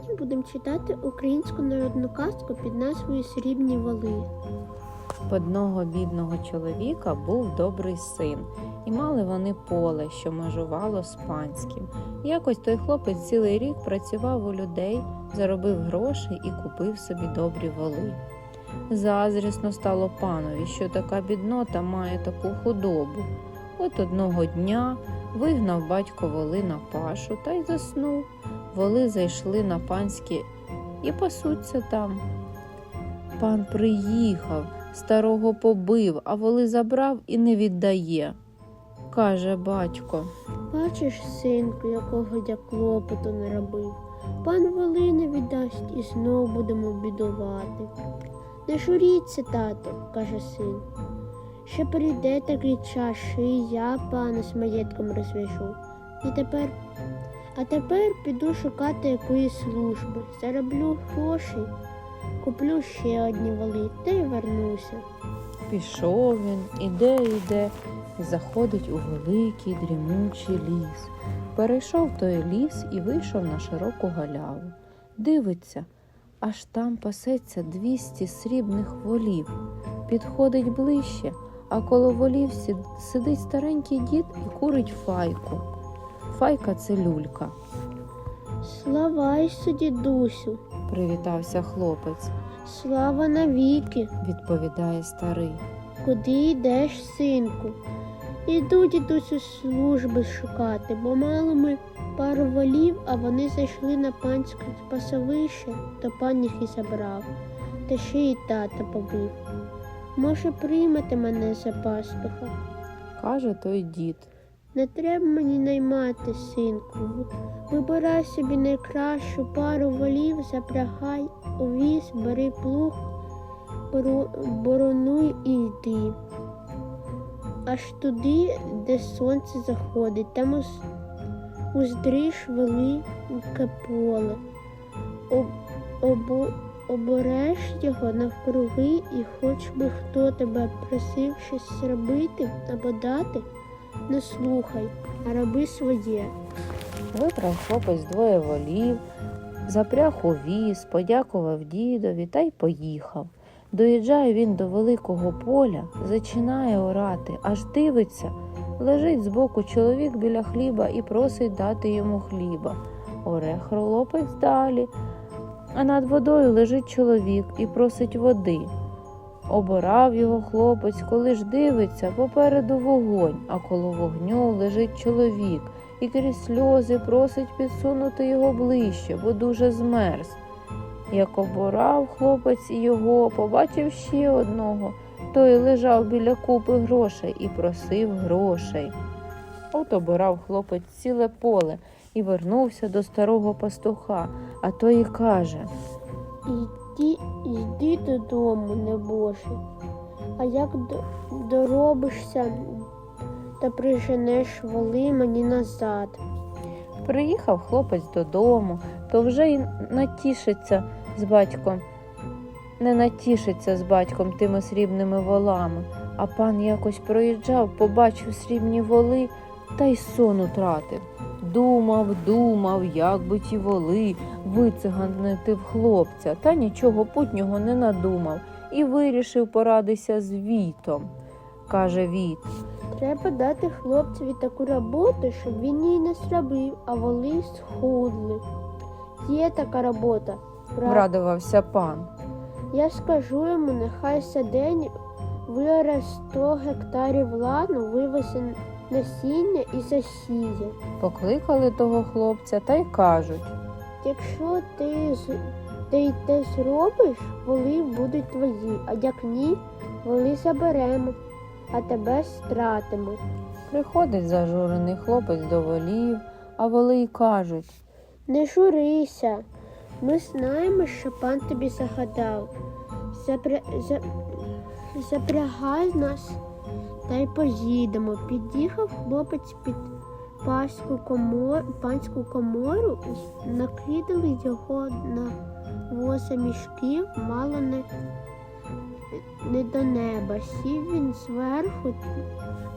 Сьогодні будемо читати українську народну казку під назвою Срібні воли. В одного бідного чоловіка був добрий син, і мали вони поле, що межувало з панським. Якось той хлопець цілий рік працював у людей, заробив грошей і купив собі добрі воли. Зазрісно стало панові, що така біднота має таку худобу. От одного дня вигнав батько воли на пашу та й заснув. Воли зайшли на панське і пасуться там. Пан приїхав, старого побив, а воли забрав і не віддає. Каже батько. Бачиш, синку, якого я клопоту не робив. Пан воли не віддасть і знов будемо бідувати. Не журіться, тато, каже син. Ще прийде такий час, що і я пана з маєтком розв'яжу. І тепер, а тепер піду шукати якоїсь служби, зароблю грошей, куплю ще одні воли та й вернуся. Пішов він, іде, іде, заходить у великий дрімучий ліс. Перейшов той ліс і вийшов на широку галяву. Дивиться, аж там пасеться двісті срібних волів. Підходить ближче, а коло волів сидить старенький дід і курить файку. Файка це люлька, Славайся, дідусю, привітався хлопець, слава навіки. відповідає старий. Куди йдеш, синку? Іду дідусю служби шукати, бо мало ми пару волів, а вони зайшли на панське пасовище, то пан їх і забрав, та ще й тата побив. Може, приймете мене за пастуха? Каже той дід. Не треба мені наймати, синку. Вибирай собі найкращу пару волів, запрягай у віз, бери плуг, боронуй і йди. Аж туди, де сонце заходить, там уз- уздриш велике поле. Обереш його навкруги, і хоч би хто тебе просив щось зробити або дати, не слухай, а роби своє. Вибрав хлопець двоє волів, запряг у віз, подякував дідові та й поїхав. Доїжджає він до великого поля, зачинає орати, аж дивиться. Лежить збоку чоловік біля хліба і просить дати йому хліба. Оре хлопець далі, а над водою лежить чоловік і просить води. Обирав його хлопець, коли ж дивиться, попереду вогонь, а коло вогню лежить чоловік і крізь сльози просить підсунути його ближче, бо дуже змерз. Як оборав хлопець його, побачив ще одного. Той лежав біля купи грошей і просив грошей. От обирав хлопець ціле поле і вернувся до старого пастуха, а той і каже Йди, йди додому, небоже. А як доробишся та приженеш воли мені назад. Приїхав хлопець додому, то вже й натішиться з батьком, не натішиться з батьком тими срібними волами. А пан якось проїжджав, побачив срібні воли та й сон утратив. Думав, думав, як би ті воли вициганити в хлопця, та нічого путнього не надумав і вирішив порадися з Вітом. Каже Віт. Треба дати хлопцеві таку роботу, щоб він її не зробив, а воли схудли. Є така робота. Правда. Врадувався пан. Я скажу йому, нехай за день виоре 100 гектарів лану, вивезе насіння і засіє. Покликали того хлопця та й кажуть. Якщо ти, ти те зробиш, воли будуть твої, а як ні, воли заберемо, а тебе стратимо. Приходить зажурений хлопець до волів, а воли й кажуть. Не журися. Ми знаємо, що пан тобі загадав. Запря... за... Запрягай нас та й поїдемо. Під'їхав хлопець під панську комору, панську комору, накидали його на воза мішків, мало не не до неба. Сів він зверху,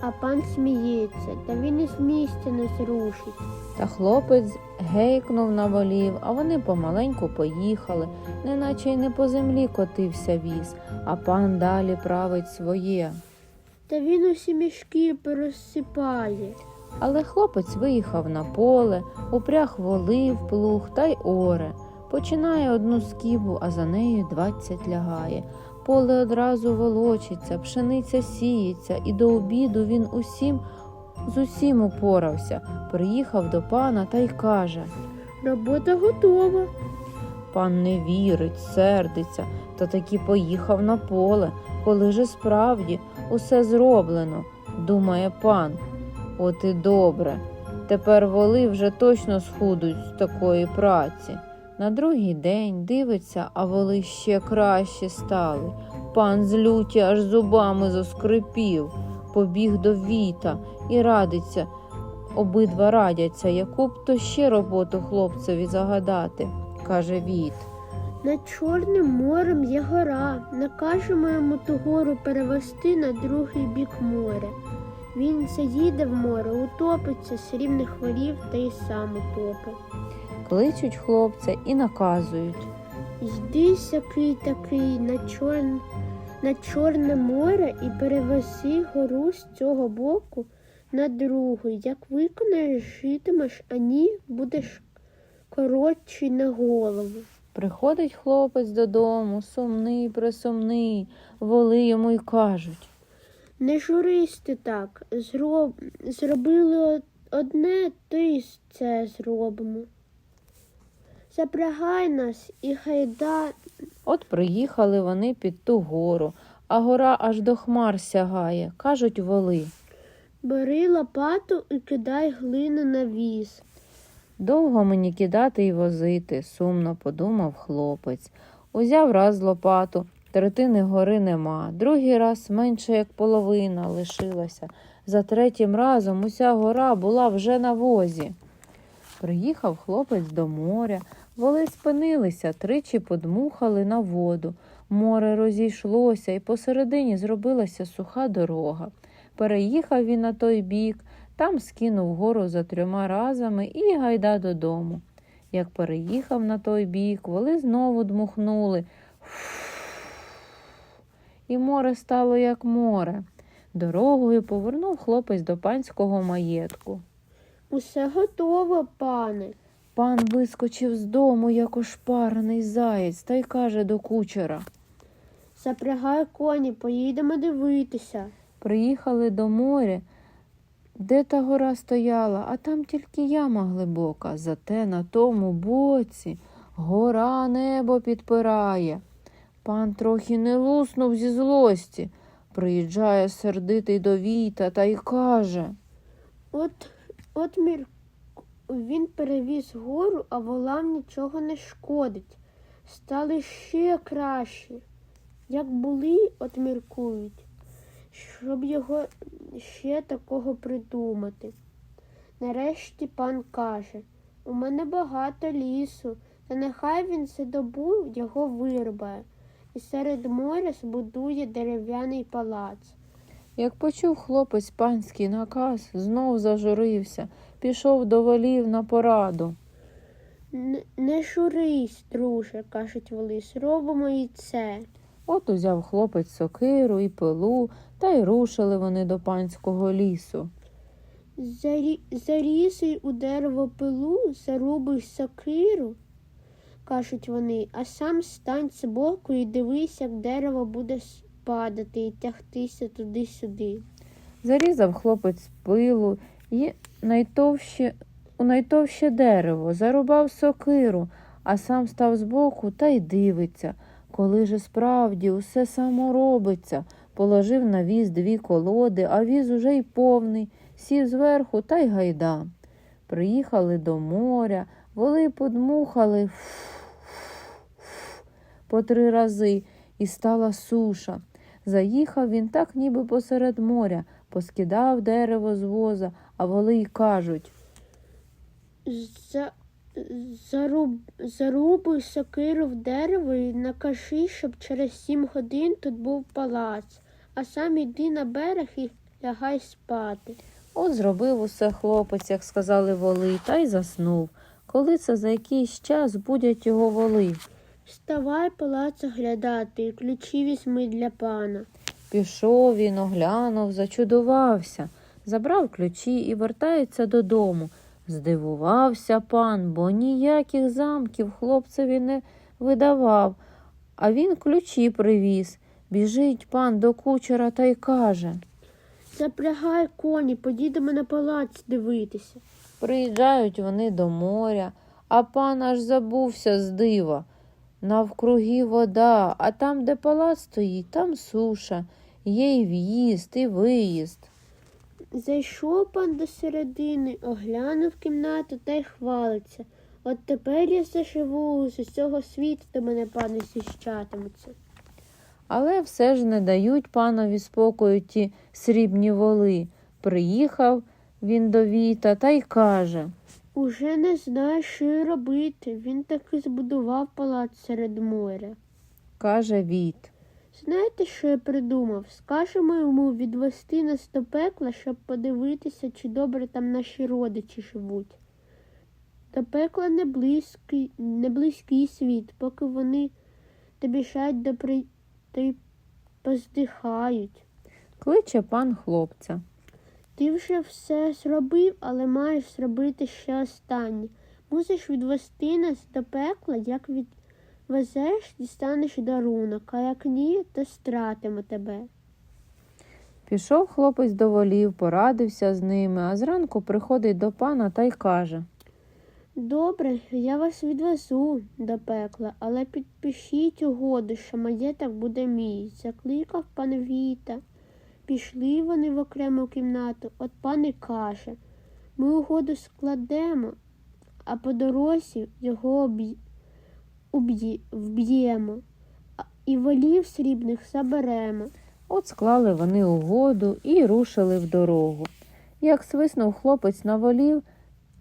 а пан сміється, та він із місця не зрушить. Та хлопець гейкнув на волів, а вони помаленьку поїхали, неначе й не по землі котився віз, а пан далі править своє. Та він усі мішки порозсипає. Але хлопець виїхав на поле, упряг волив, плуг та й оре. Починає одну скібу, а за нею двадцять лягає. Поле одразу волочиться, пшениця сіється, і до обіду він усім з усім упорався. Приїхав до пана та й каже. Робота готова. Пан не вірить, сердиться, та таки поїхав на поле, коли же справді усе зроблено, думає пан. От і добре. Тепер воли вже точно схудуть з такої праці. На другий день дивиться, а воли ще краще стали. Пан з люті аж зубами заскрипів, побіг до віта і радиться. Обидва радяться, яку б то ще роботу хлопцеві загадати, каже Віт. Над Чорним морем є гора. Накажемо йому ту гору перевести на другий бік моря. Він заїде в море, утопиться з рівних волів та й сам утопить. Кличуть хлопця і наказують. Йди сякий такий на, чор... на Чорне море і перевези гору з цього боку на другий. Як виконаєш, житимеш, а ні, будеш коротший на голову. Приходить хлопець додому, сумний, присумний, воли йому й кажуть. Не журись ти так. Зроб... Зробили одне, то й це зробимо. Запрягай нас і гайда От приїхали вони під ту гору, а гора аж до хмар сягає, кажуть воли. бери лопату і кидай глину на віз. Довго мені кидати і возити, сумно подумав хлопець. Узяв раз лопату, третини гори нема, другий раз менше як половина лишилася. За третім разом уся гора була вже на возі. Приїхав хлопець до моря, воли спинилися, тричі подмухали на воду. Море розійшлося, і посередині зробилася суха дорога. Переїхав він на той бік, там скинув гору за трьома разами і гайда додому. Як переїхав на той бік, воли знову дмухнули. І море стало як море. Дорогою повернув хлопець до панського маєтку. Усе готово, пане. Пан вискочив з дому, як ошпарений заєць, та й каже до кучера. Запрягай коні, поїдемо дивитися. Приїхали до моря, де та гора стояла, а там тільки яма глибока. Зате на тому боці гора небо підпирає. Пан трохи не луснув зі злості. Приїжджає сердитий до віта та й каже. От, от мір... він перевіз гору, а волам нічого не шкодить. Стали ще кращі. Як були, от міркують, щоб його ще такого придумати. Нарешті пан каже, у мене багато лісу, та нехай він за добу його вирубає і серед моря збудує дерев'яний палац. Як почув хлопець панський наказ, знов зажурився, пішов до волів на пораду. Н- Не журись, друже, кажуть воли, зробимо і це. От узяв хлопець сокиру і пилу, та й рушили вони до панського лісу. Зарі... У дерево пилу, зарубуй сокиру, кажуть вони, а сам стань збоку і дивись, як дерево буде падати і тягтися туди-сюди. Зарізав хлопець пилу і найтовще, у найтовще дерево, зарубав сокиру, а сам став збоку та й дивиться, коли же справді усе само робиться. Положив на віз дві колоди, а віз уже й повний, сів зверху та й гайда. Приїхали до моря, воли подмухали по три рази, і стала суша. Заїхав він так, ніби посеред моря, поскидав дерево з воза, а воли й кажуть. Заруб, зарубуй сокиру в дерево і накажи, щоб через сім годин тут був палац, а сам іди на берег і лягай спати. От зробив усе хлопець, як сказали воли, та й заснув. Коли це за якийсь час будять його воли. Вставай палац оглядати і ключі візьми для пана. Пішов він, оглянув, зачудувався, забрав ключі і вертається додому. Здивувався пан, бо ніяких замків хлопцеві не видавав, а він ключі привіз. Біжить пан до кучера та й каже. Запрягай коні, поїдемо на палац дивитися. Приїжджають вони до моря, а пан аж забувся з дива. Навкруги вода, а там, де палац стоїть, там суша, є й в'їзд, і виїзд. Зайшов пан до середини, оглянув кімнату та й хвалиться. От тепер я заживу, з усього світу до мене пани зіщатимуться. Але все ж не дають панові спокою ті срібні воли. Приїхав він до віта та й каже. Уже не знаю, що й робити. Він таки збудував палац серед моря. Каже Віт. Знаєте, що я придумав? Скажемо йому відвести нас до пекла, щоб подивитися, чи добре там наші родичі живуть. До пекла не близький, не близький світ, поки вони добіжать до при... та й поздихають. Кличе пан хлопця. Ти вже все зробив, але маєш зробити ще останнє. Мусиш відвести нас до пекла, як відвезеш, дістанеш дарунок, а як ні, то стратимо тебе. Пішов хлопець до волів, порадився з ними, а зранку приходить до пана та й каже. Добре, я вас відвезу до пекла, але підпишіть угоду, що маєток буде мій. Закликав пан Віта. Пішли вони в окрему кімнату. От пан і каже, ми угоду складемо, а по дорозі його об'ї- уб'ї- вб'ємо, і волів срібних заберемо. От склали вони угоду і рушили в дорогу. Як свиснув хлопець на волів,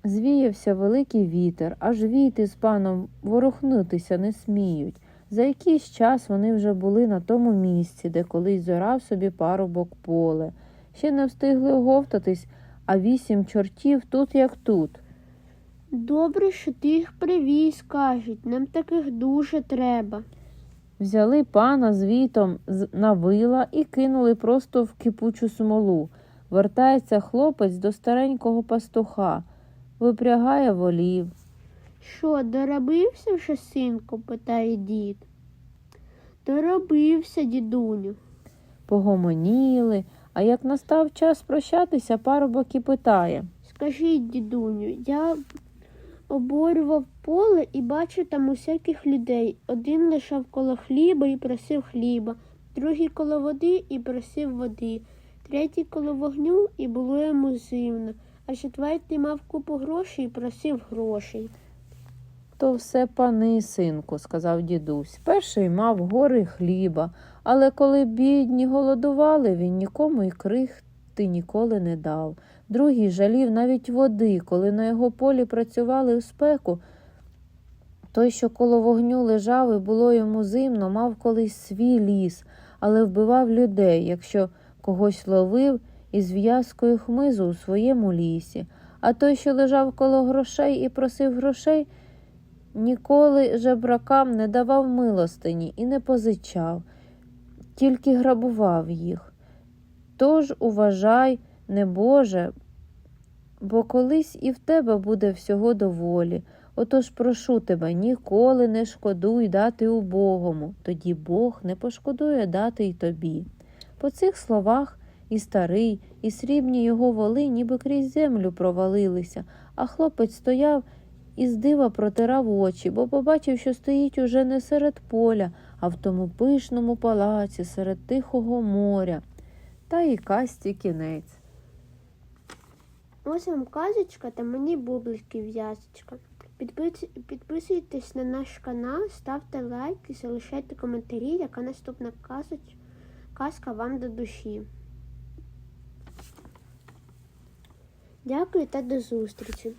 звіявся великий вітер, аж віти з паном ворухнутися не сміють. За якийсь час вони вже були на тому місці, де колись зорав собі парубок поле. Ще не встигли оговтатись, а вісім чортів тут як тут. Добре, що ти їх привіз, кажуть, нам таких дуже треба. Взяли пана з вітом на вила і кинули просто в кипучу смолу. Вертається хлопець до старенького пастуха, випрягає волів. Що, доробився вже, синку? питає дід. Доробився, дідуню. Погомоніли, а як настав час прощатися, парубок і питає. Скажіть, дідуню, я оборював поле і бачу там усяких людей. Один лежав коло хліба і просив хліба, другий коло води і просив води, третій коло вогню і було йому зимно, а четвертий мав купу грошей і просив грошей. То все пани, синку, сказав дідусь. Перший мав гори хліба, але коли бідні голодували, він нікому й крихти ніколи не дав. Другий жалів навіть води, коли на його полі працювали у спеку. Той, що коло вогню лежав і було йому зимно, мав колись свій ліс, але вбивав людей, якщо когось ловив із в'язкою хмизу у своєму лісі. А той, що лежав коло грошей і просив грошей, Ніколи жебракам не давав милостині і не позичав, тільки грабував їх. Тож уважай, небоже, бо колись і в тебе буде всього доволі. Отож прошу тебе, ніколи не шкодуй дати убогому, тоді Бог не пошкодує дати й тобі. По цих словах і старий, і срібні його воли ніби крізь землю провалилися, а хлопець стояв і з дива протирав очі, бо побачив, що стоїть уже не серед поля, а в тому пишному палаці серед тихого моря. Та й касті кінець. Ось вам казочка та мені бублики в'язочка. Підписуйтесь на наш канал, ставте лайк і залишайте коментарі, яка наступна казка вам до душі. Дякую та до зустрічі.